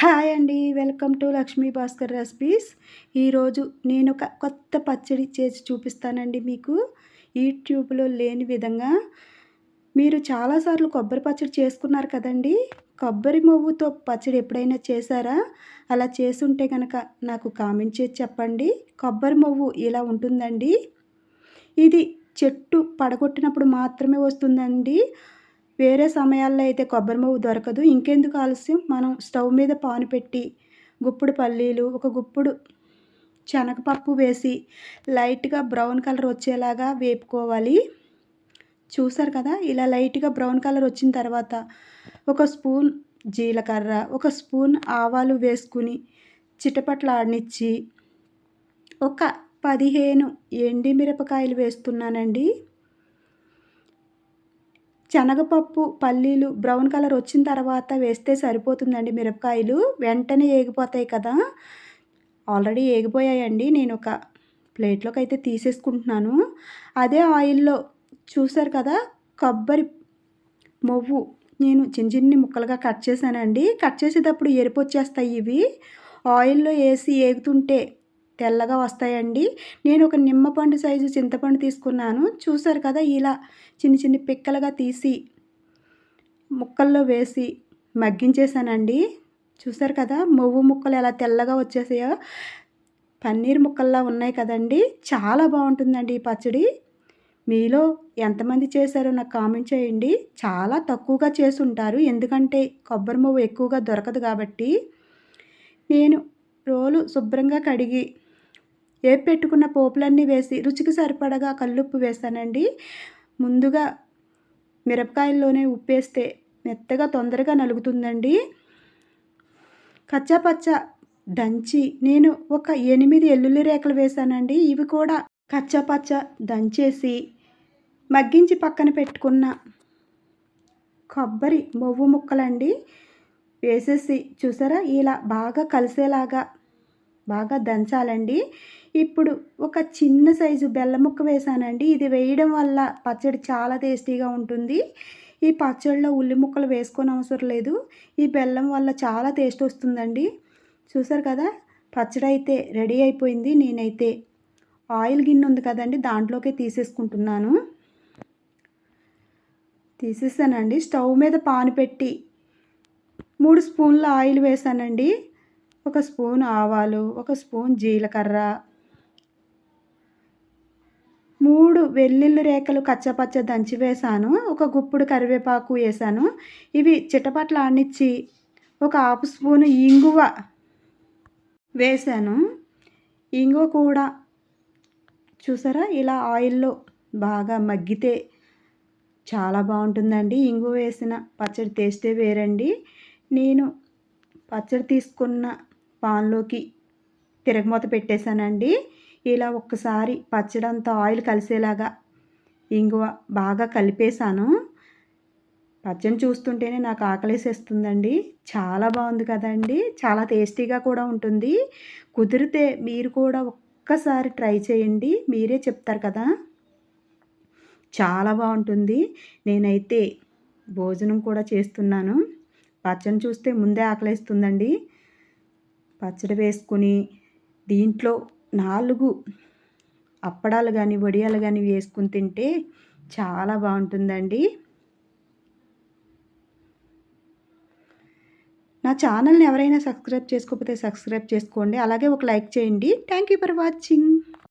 Hi అండి welcome to Lakshmi Bhaskar recipes. ఈరోజు నేను ఒక కొత్త పచ్చడి చేసి చూపిస్తానండి మీకు. యూట్యూబ్లో లేని విధంగా మీరు చాలాసార్లు కొబ్బరి పచ్చడి చేసుకున్నారు కదండి. కొబ్బరి మొవ్వుతో పచ్చడి ఎప్పుడైనా చేశారా? అలా చేసుంటే కనుక నాకు కామెంట్ చేసి చెప్పండి. కొబ్బరి మొవ్వు ఇలా ఉంటుందండి. ఇది చెట్టు పడగొట్టినప్పుడు మాత్రమే వస్తుందండి. వేరే సమయాల్లో అయితే కొబ్బరి మువ్వు దొరకదు. ఇంకెందుకు ఆలస్యం? మనం స్టవ్ మీద పాను పెట్టి గుప్పుడు పల్లీలు ఒక గుప్పుడు శనగపప్పు వేసి లైట్గా బ్రౌన్ కలర్ వచ్చేలాగా వేపుకోవాలి. చూసారు కదా? ఇలా లైట్గా బ్రౌన్ కలర్ వచ్చిన తర్వాత ఒక స్పూన్ జీలకర్ర ఒక స్పూన్ ఆవాలు వేసుకుని చిటపట్లు ఆడనిచ్చి ఒక పదిహేను ఎండి మిరపకాయలు వేస్తున్నానండి. శనగపప్పు పల్లీలు బ్రౌన్ కలర్ వచ్చిన తర్వాత వేస్తే సరిపోతుందండి మిరపకాయలు. వెంటనే ఏగిపోతాయి కదా. ఆల్రెడీ ఏగిపోయాయండి. నేను ఒక ప్లేట్లోకి అయితే తీసేసుకుంటున్నాను. అదే ఆయిల్లో చూసారు కదా కొబ్బరి మొవ్వు. నేను చిన్న చిన్ని ముక్కలుగా కట్ చేశానండి. కట్ చేసేటప్పుడు ఎరుపు వచ్చేస్తాయి ఇవి. ఆయిల్లో వేసి ఏగుతుంటే తెల్లగా వస్తాయండి. నేను ఒక నిమ్మపండు సైజు చింతపండు తీసుకున్నాను. చూసారు కదా ఇలా చిన్న చిన్న పిక్కలుగా తీసి ముక్కల్లో వేసి మగ్గించేసానండి చూసారు కదా మొవ్వు ముక్కలు ఎలా తెల్లగా వచ్చేసాయో. పన్నీర్ ముక్కల్లా ఉన్నాయి కదండి. చాలా బాగుంటుందండి ఈ పచ్చడి. మీలో ఎంతమంది చేశారో నాకు కామెంట్ చేయండి. చాలా తక్కువగా చేసి ఉంటారు ఎందుకంటే కొబ్బరి మువ్వు ఎక్కువగా దొరకదు కాబట్టి. నేను రోలు శుభ్రంగా కడిగి ఏ పెట్టుకున్న పోపులన్నీ వేసి రుచికి సరిపడగా కల్లుప్పు వేస్తానండి. ముందుగా మిరపకాయల్లోనే ఉప్పు వేస్తే మెత్తగా తొందరగా నలుగుతుందండి. కచ్చాపచ్చ దంచి నేను ఒక ఎనిమిది ఎల్లుల్లి రేఖలు వేసానండి ఇవి కూడా కచ్చాపచ్చ దంచేసి మగ్గించి పక్కన పెట్టుకున్న కొబ్బరి మొవ్వు ముక్కలండి. వేసేసి చూసారా? ఇలా బాగా కలిసేలాగా బాగా దంచాలండి. ఇప్పుడు ఒక చిన్న సైజు బెల్లం ముక్క వేసానండి. ఇది వేయడం వల్ల పచ్చడి చాలా టేస్టీగా ఉంటుంది. ఈ పచ్చడిలో ఉల్లి ముక్కలు వేసుకొని అవసరం లేదు. ఈ బెల్లం వల్ల చాలా టేస్ట్ వస్తుందండి. చూసారు కదా పచ్చడి అయితే రెడీ అయిపోయింది. నేనైతే ఆయిల్ గిన్నె ఉంది కదండి దాంట్లోకే తీసేసుకుంటున్నాను. తీసేసానండి. స్టవ్ మీద పాను పెట్టి మూడు స్పూన్ల ఆయిల్ వేసానండి. ఒక స్పూన్ ఆవాలు ఒక స్పూన్ జీలకర్ర మూడు వెల్లుల్లి రేఖలు కచ్చపచ్చ దంచి వేసాను ఒక గుప్పుడు కరివేపాకు వేసాను. ఇవి చిటపట్ల ఆనిచ్చి ఒక హాఫ్ స్పూన్ ఇంగువ వేసాను. ఇంగువ కూడా చూసారా? ఇలా ఆయిల్లో బాగా మగ్గితే చాలా బాగుంటుందండి. ఇంగువ వేసిన పచ్చడి టేస్టే వేరండి. నేను పచ్చడి తీసుకున్న పాన్లోకి తిరగమూత పెట్టేశానండి. ఇలా ఒక్కసారి పచ్చడంతా ఆయిల్ కలిసేలాగా ఇంగువ బాగా కలిపేశాను. పచ్చని చూస్తుంటేనే నాకు ఆకలేసేస్తుందండి. చాలా బాగుంది కదండి. చాలా టేస్టీగా కూడా ఉంటుంది. కుదిరితే మీరు కూడా ఒక్కసారి ట్రై చేయండి. మీరే చెప్తారు కదా. చాలా బాగుంటుంది. నేనైతే భోజనం కూడా చేస్తున్నాను. పచ్చని చూస్తే ముందే ఆకలేస్తుందండి. పచ్చడి వేసుకుని దీంట్లో నాలుగు అప్పడాలు కానీ వడియాలు కానీ వేసుకుని తింటే చాలా బాగుంటుందండి. నా ఛానల్ని ఎవరైనా సబ్స్క్రైబ్ చేసుకోకపోతే సబ్స్క్రైబ్ చేసుకోండి. అలాగే ఒక లైక్ చేయండి. Thank you for watching.